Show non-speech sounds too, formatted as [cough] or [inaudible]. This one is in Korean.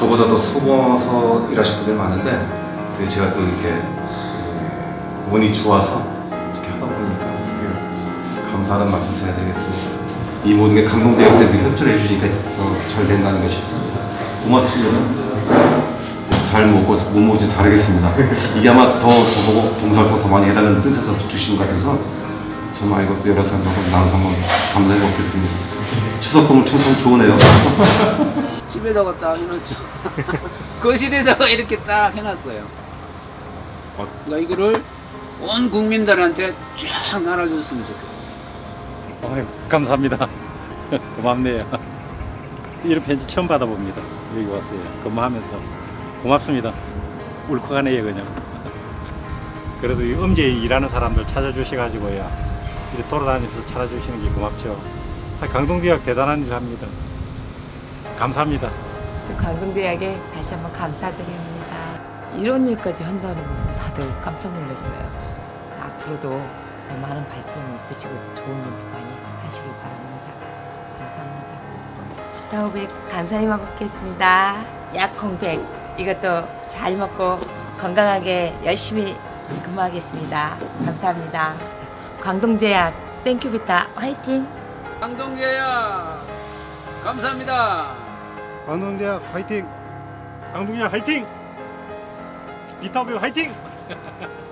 저보다 더 숨어서 일하신 분들 많은데 근데 제가 또 이렇게 음, 운이 좋아서 이렇게 하다 보니까 감사하는 말씀 전해 드리겠습니다. 이 모든 게 감동대 학생들이 협조를 해주니까 더 잘 된다는 것이 없습니다. 고맙습니다. 잘 먹고 못 먹지 잘하겠습니다. 이게 아마 더 저보고 봉사활동 더 많이 해달라는 뜻에서 주시는 것 같아서 정말 이것도 여러 사람하고 나눠서 한번 감사해 먹겠습니다. 추석 선물 참 좋으네요. 집에다가 딱 해놨죠. [laughs] 거실에다가 이렇게 딱 해놨어요. 어. 그러니까 이거를 온 국민들한테 쫙 나눠줬으면 좋겠어요. 어휴, 감사합니다. 고맙네요. 이런 편지 처음 받아봅니다. 여기 왔어요. 근무하면서 고맙습니다. 울컥하네요 그냥. 그래도 이 음지에 일하는 사람들 찾아주셔가지고요. 이렇게 돌아다니면서 찾아주시는 게 고맙죠. 아, 강동지역 대단한 일 합니다. 감사합니다. 또 강동대학에 다시 한번 감사드립니다. 이런 일까지 한다는 것은 다들 깜짝 놀랐어요. 앞으로도 더 많은 발전이 있으시고 좋은 일도 많이 하시길 바랍니다. 감사합니다. 기타오백 감사히 먹겠습니다. 약콩백 이것도 잘 먹고 건강하게 열심히 근무하겠습니다. 감사합니다. 광동제약 땡큐비타 화이팅! 강동계야 감사합니다. 강동대학 화이팅! 강동지역 화이팅! 비타오비 화이팅! [laughs]